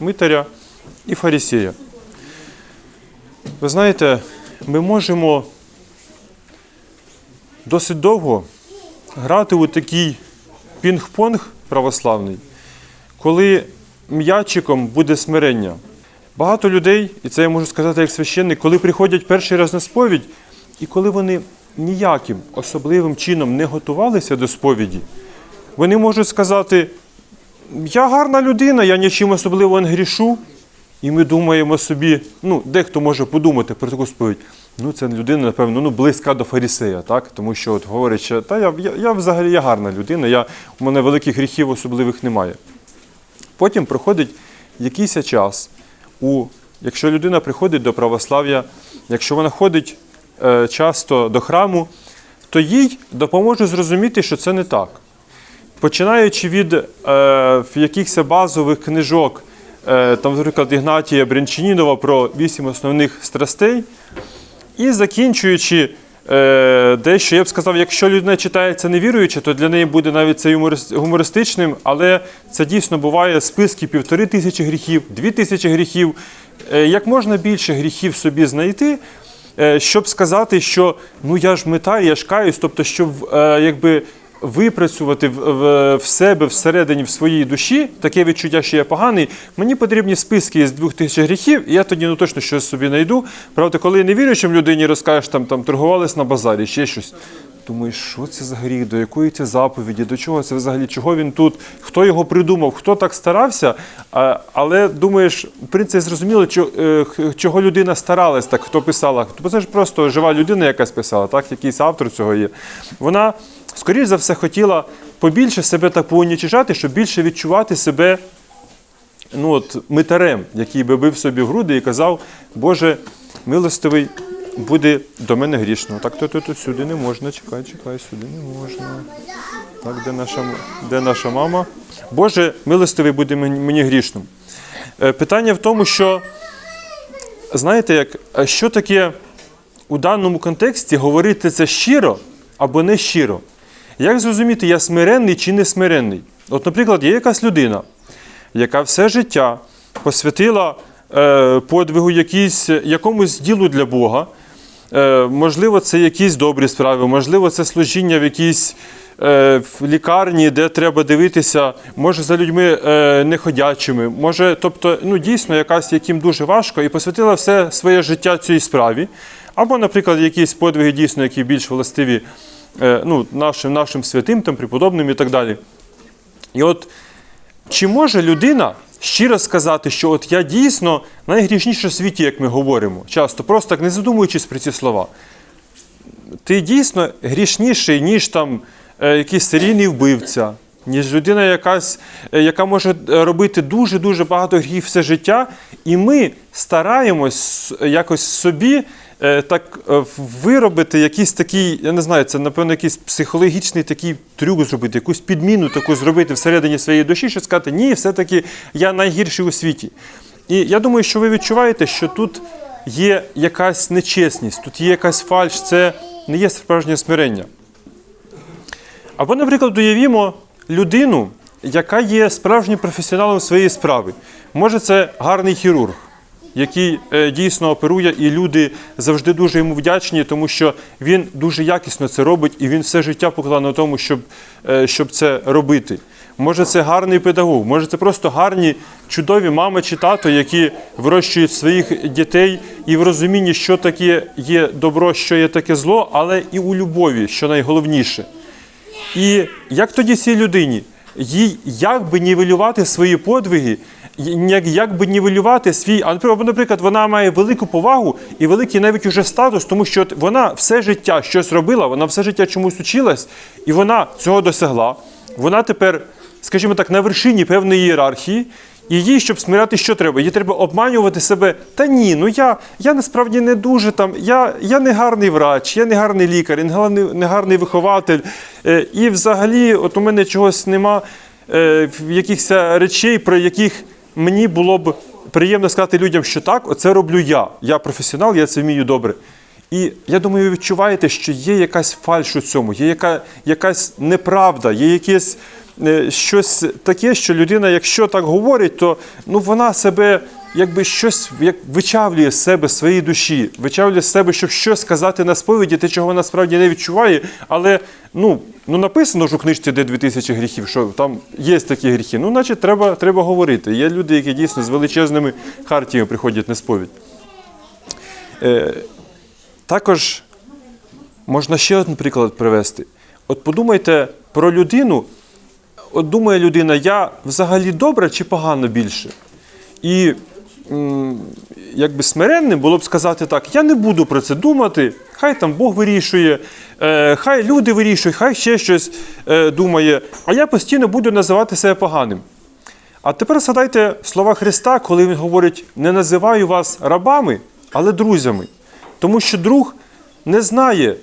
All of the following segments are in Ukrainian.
митаря і фарисея. Ви знаєте, ми можемо досить довго грати у такий пінг-понг православний, коли м'ячиком буде смирення. Багато людей, і це я можу сказати як священник, коли приходять перший раз на сповідь, і коли вони ніяким особливим чином не готувалися до сповіді, вони можуть сказати: Я гарна людина, я нічим особливо не грішу. І ми думаємо собі, ну, дехто може подумати про таку сповідь. Ну, це людина, напевно, ну, близька до фарисея, так? Тому що от говорить, що та я, я, я взагалі я гарна людина, я, у мене великих гріхів особливих немає. Потім проходить якийсь час, у, якщо людина приходить до православ'я, якщо вона ходить е, часто до храму, то їй допоможе зрозуміти, що це не так. Починаючи від е, якихось базових книжок, е, там, наприклад, Ігнатія Брянчанінова про вісім основних страстей, і закінчуючи е, дещо, я б сказав, якщо людина читає це невіруюче, то для неї буде навіть це гумористичним, але це дійсно буває списки півтори тисячі гріхів, дві тисячі гріхів. Е, як можна більше гріхів собі знайти, е, щоб сказати, що ну я ж мета, я ж каюсь, тобто, щоб е, якби випрацювати в, в, в себе всередині в своїй душі таке відчуття, що я поганий, мені потрібні списки з двох тисяч гріхів, і я тоді ну точно щось собі знайду. Правда, коли невіруючим людині розкажеш, там там торгувались на базарі, ще щось. Думаєш, що це за гріх, до якої це заповіді, до чого це взагалі, чого він тут, хто його придумав, хто так старався. Але думаєш, в принципі, зрозуміло, е, чого людина старалась, так хто писала. Бо це ж просто жива людина, якась писала, так, якийсь автор цього є. Вона, скоріш за все, хотіла побільше себе так поунічижати, щоб більше відчувати себе ну, от, митарем, який би бив собі в груди і казав, Боже, милостивий, буде до мене грішно. Так, то, то, то сюди не можна, чекай, чекай, сюди не можна. Так, де наша, де наша мама? Боже, милостивий буде мені, грішним. Е, Питання в тому, що, знаєте, як, а що таке у даному контексті говорити це щиро або не щиро? Як зрозуміти, я смиренний чи не смиренний? От, наприклад, є якась людина, яка все життя посвятила е, подвигу якійсь, якомусь ділу для Бога. Е, можливо, це якісь добрі справи, можливо, це служіння в якійсь е, в лікарні, де треба дивитися, може за людьми е, неходячими, може, тобто, ну, дійсно, якась, яким дуже важко, і посвятила все своє життя цій справі. Або, наприклад, якісь подвиги, дійсно, які більш властиві ну, нашим, нашим святим, там, преподобним і так далі. І от чи може людина щиро сказати, що от я дійсно найгрішніше в світі, як ми говоримо, часто, просто так не задумуючись про ці слова. Ти дійсно грішніший, ніж там е, якийсь серійний вбивця, ніж людина, якась, е, яка може е, робити дуже-дуже багато гріхів все життя, і ми стараємось якось собі е, так е, виробити якийсь такий, я не знаю, це напевно якийсь психологічний такий трюк зробити, якусь підміну таку зробити всередині своєї душі, щоб сказати, ні, все-таки я найгірший у світі. І я думаю, що ви відчуваєте, що тут є якась нечесність, тут є якась фальш, це не є справжнє смирення. Або, наприклад, уявімо людину, яка є справжнім професіоналом своєї справи. Може, це гарний хірург, який е, дійсно оперує, і люди завжди дуже йому вдячні, тому що він дуже якісно це робить, і він все життя поклав на тому, щоб, е, щоб це робити. Може, це гарний педагог, може, це просто гарні, чудові мами чи тато, які вирощують своїх дітей і в розумінні, що таке є добро, що є таке зло, але і у любові, що найголовніше. І як тоді цій людині? Їй як би нівелювати свої подвиги, як, як би нівелювати свій. А наприклад, вона має велику повагу і великий навіть уже статус, тому що от вона все життя щось робила, вона все життя чомусь училась, і вона цього досягла. Вона тепер, скажімо так, на вершині певної ієрархії. І їй, щоб смиряти, що треба? Їй треба обманювати себе. Та ні, ну я я насправді не дуже там. Я я не гарний врач, я не гарний лікар, я не гарний, не гарний вихователь. Е, і взагалі, от у мене чогось нема е, якихось речей, про яких мені було б приємно сказати людям, що так, оце роблю я. Я професіонал, я це вмію добре. І я думаю, ви відчуваєте, що є якась фальш у цьому, є яка, якась неправда, є якесь щось таке, що людина, якщо так говорить, то ну, вона себе якби щось як вичавлює з себе своєї душі, вичавлює з себе, щоб щось сказати на сповіді, те, чого вона справді не відчуває. Але ну, ну написано ж у книжці, де 2000 гріхів, що там є такі гріхи. Ну, значить, треба, треба говорити. Є люди, які дійсно з величезними хартіями приходять на сповідь. Е, також можна ще один приклад привести. От подумайте про людину. От думає людина, я взагалі добре чи погано більше? І якби смиренним було б сказати так: я не буду про це думати, хай там Бог вирішує, е, хай люди вирішують, хай ще щось е, думає, а я постійно буду називати себе поганим. А тепер згадайте слова Христа, коли Він говорить: не називаю вас рабами, але друзями. Тому що друг не знає,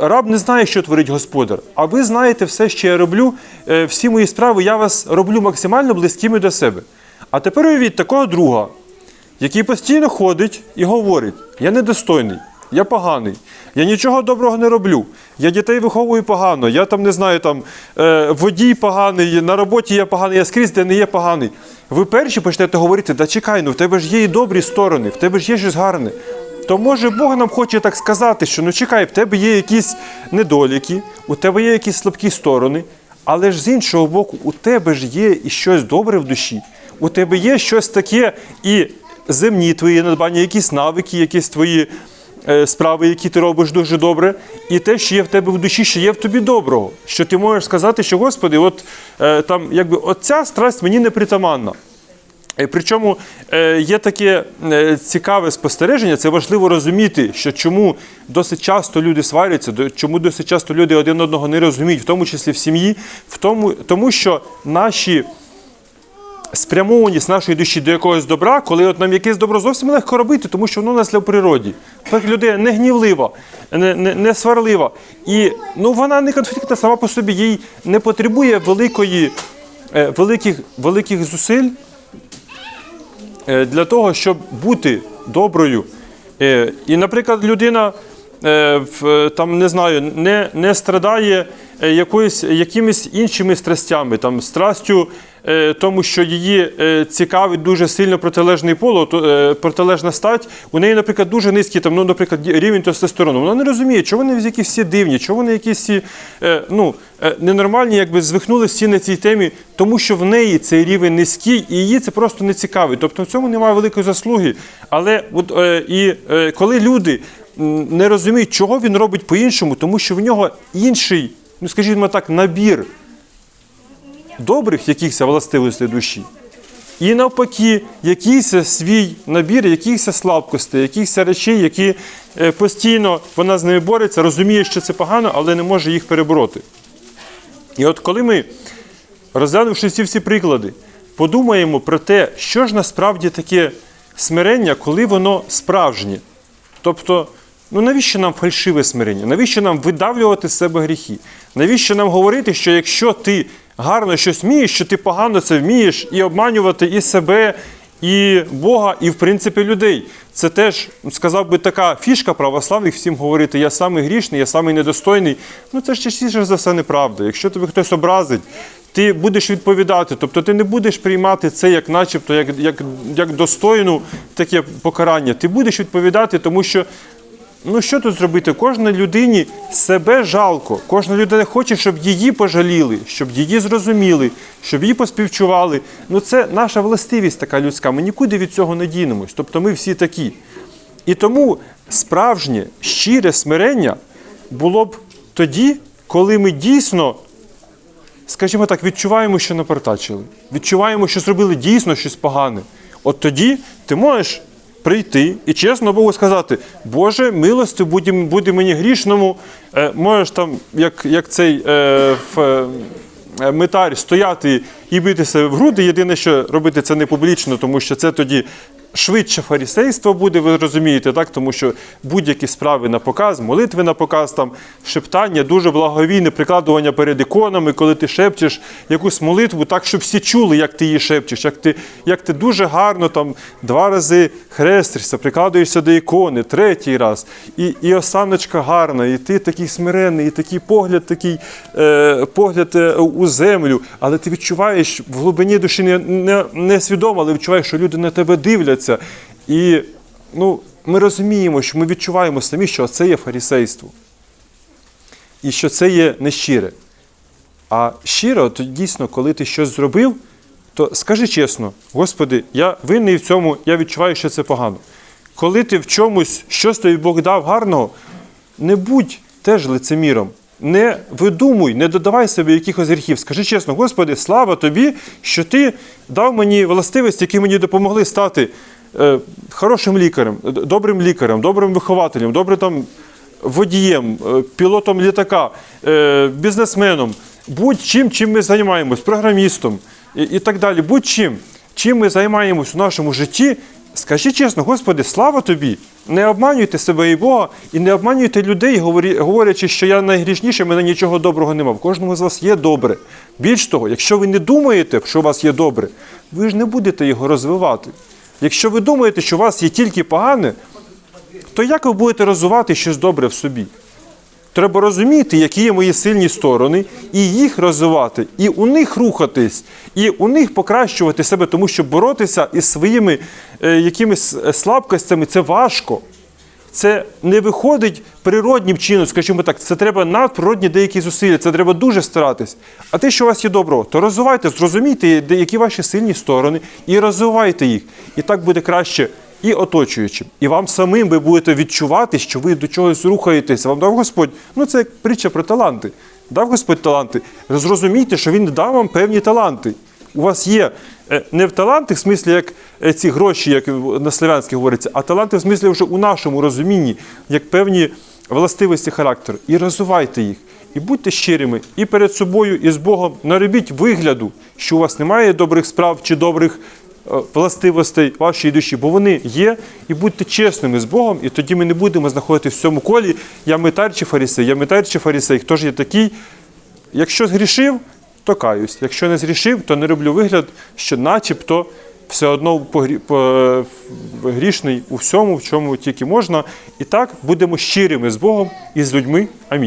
раб не знає, що творить господар. А ви знаєте все, що я роблю, е, всі мої справи, я вас роблю максимально близькими до себе. А тепер уявіть такого друга, який постійно ходить і говорить: я недостойний, я поганий, я нічого доброго не роблю, я дітей виховую погано, я там не знаю, там е, водій поганий, на роботі я поганий, я скрізь, де не є поганий. Ви перші почнете говорити, да чекай, ну в тебе ж є і добрі сторони, в тебе ж є щось гарне. То може Бог нам хоче так сказати, що ну чекай, в тебе є якісь недоліки, у тебе є якісь слабкі сторони, але ж з іншого боку, у тебе ж є і щось добре в душі. У тебе є щось таке і земні твої надбання, якісь навики, якісь твої е, справи, які ти робиш дуже добре, і те, що є в тебе в душі, що є в тобі доброго. Що ти можеш сказати, що Господи, от е, там якби оця страсть мені не притаманна. Е, Причому е, є таке е, цікаве спостереження, це важливо розуміти, що чому досить часто люди сваряться, чому досить часто люди один одного не розуміють, в тому числі в сім'ї, в тому, тому що наші спрямованість нашої душі до якогось добра, коли от нам якесь добро зовсім легко робити, тому що воно у нас в природі. Так людина не гнівлива, не, не, не сварлива. І ну, вона не конфліктна сама по собі, їй не потребує великої, е, великих, великих зусиль е, для того, щоб бути доброю. Е, І, наприклад, людина е, там, не знаю, не, не страдає е, якоюсь, якимись іншими страстями, там, страстю е, тому, що її е, цікавить дуже сильно протилежний пол, е, протилежна стать. У неї, наприклад, дуже низький там, ну, наприклад, рівень тестостерону. Вона не розуміє, чого вони якісь всі дивні, чого вони якісь е, ну, е, ненормальні, якби звихнули всі на цій темі, тому що в неї цей рівень низький, і її це просто не цікавить. Тобто в цьому немає великої заслуги. Але от, е, і е, коли люди не розуміють, чого він робить по-іншому, тому що в нього інший, ну скажімо так, набір добрих якихось властивостей душі. І навпаки, якийсь свій набір, якихось слабкостей, якихось речей, які е, постійно вона з ними бореться, розуміє, що це погано, але не може їх перебороти. І от коли ми, розглянувши ці всі приклади, подумаємо про те, що ж насправді таке смирення, коли воно справжнє. Тобто, ну навіщо нам фальшиве смирення? Навіщо нам видавлювати з себе гріхи? Навіщо нам говорити, що якщо ти гарно щось вмієш, що ти погано це вмієш, і обманювати і себе, і Бога, і в принципі людей. Це теж сказав би така фішка православних всім говорити: я самий грішний, я самий недостойний. Ну це ж частіше за все неправда. Якщо тебе хтось образить, ти будеш відповідати. Тобто ти не будеш приймати це як начебто, як, як, як достойну таке покарання. Ти будеш відповідати, тому що. Ну що тут зробити? Кожній людині себе жалко. Кожна людина хоче, щоб її пожаліли, щоб її зрозуміли, щоб її поспівчували. Ну це наша властивість така людська. Ми нікуди від цього не дінемось. Тобто ми всі такі. І тому справжнє щире смирення було б тоді, коли ми дійсно, скажімо так, відчуваємо, що напортачили, відчуваємо, що зробили дійсно щось погане. От тоді ти можеш прийти і чесно Богу сказати: Боже, милостю буде, мені грішному. Е, можеш там, як, як цей е, в, е, метар, стояти і битися в груди. Єдине, що робити це не публічно, тому що це тоді швидше фарісейство буде, ви розумієте, так? тому що будь-які справи на показ, молитви на показ, там, шептання, дуже благовійне прикладування перед іконами, коли ти шепчеш якусь молитву, так, щоб всі чули, як ти її шепчеш, як ти, як ти дуже гарно там, два рази хрестишся, прикладуєшся до ікони, третій раз, і, і осаночка гарна, і ти такий смиренний, і такий погляд, такий е, погляд е, у землю, але ти відчуваєш в глибині душі не, не, не свідомо, але відчуваєш, що люди на тебе дивляться. І ну, ми розуміємо, що ми відчуваємо самі, що це є фарісейство. І що це є нещире. А щиро, то дійсно, коли ти щось зробив, то скажи чесно, Господи, я винний в цьому, я відчуваю, що це погано. Коли ти в чомусь, щось тобі Бог дав гарного, не будь теж лицеміром. Не видумуй, не додавай собі якихось гріхів. Скажи чесно, Господи, слава тобі, що ти дав мені властивості, які мені допомогли стати е, хорошим лікарем, добрим лікарем, добрим вихователем, добрим там водієм, е, пілотом літака, е, бізнесменом, будь-чим, чим ми займаємось, програмістом і, і так далі. Будь-чим, чим ми займаємось у нашому житті, скажи чесно, Господи, слава тобі! Не обманюйте себе і Бога, і не обманюйте людей, говорячи, що я найгрішніший, мене нічого доброго нема. В кожному з вас є добре. Більш того, якщо ви не думаєте, що у вас є добре, ви ж не будете його розвивати. Якщо ви думаєте, що у вас є тільки погане, то як ви будете розвивати щось добре в собі? Треба розуміти, які є мої сильні сторони, і їх розвивати, і у них рухатись, і у них покращувати себе, тому що боротися із своїми е, якимись е, слабкостями це важко. Це не виходить природнім чином, скажімо так, це треба надприродні деякі зусилля, це треба дуже старатись. А те, що у вас є добро, то розвивайте, зрозумійте, які ваші сильні сторони, і розвивайте їх. І так буде краще і оточуючим. І вам самим ви будете відчувати, що ви до чогось рухаєтесь. Вам дав Господь, ну це як притча про таланти. Дав Господь таланти. Зрозумійте, що Він дав вам певні таланти. У вас є е, не в таланти, в смислі, як е, ці гроші, як на славянській говориться, а таланти в смислі вже у нашому розумінні, як певні властивості характеру. І розвивайте їх. І будьте щирими і перед собою, і з Богом. Не робіть вигляду, що у вас немає добрих справ чи добрих властивостей вашої душі, бо вони є. І будьте чесними з Богом, і тоді ми не будемо знаходитися в цьому колі. Я митар чи фарисей, я митар чи фарисей. Хто ж є такий? Якщо згрішив, то каюсь. Якщо не згрішив, то не роблю вигляд, що начебто все одно по- грішний у всьому, в чому тільки можна. І так будемо щирими з Богом і з людьми. Амінь.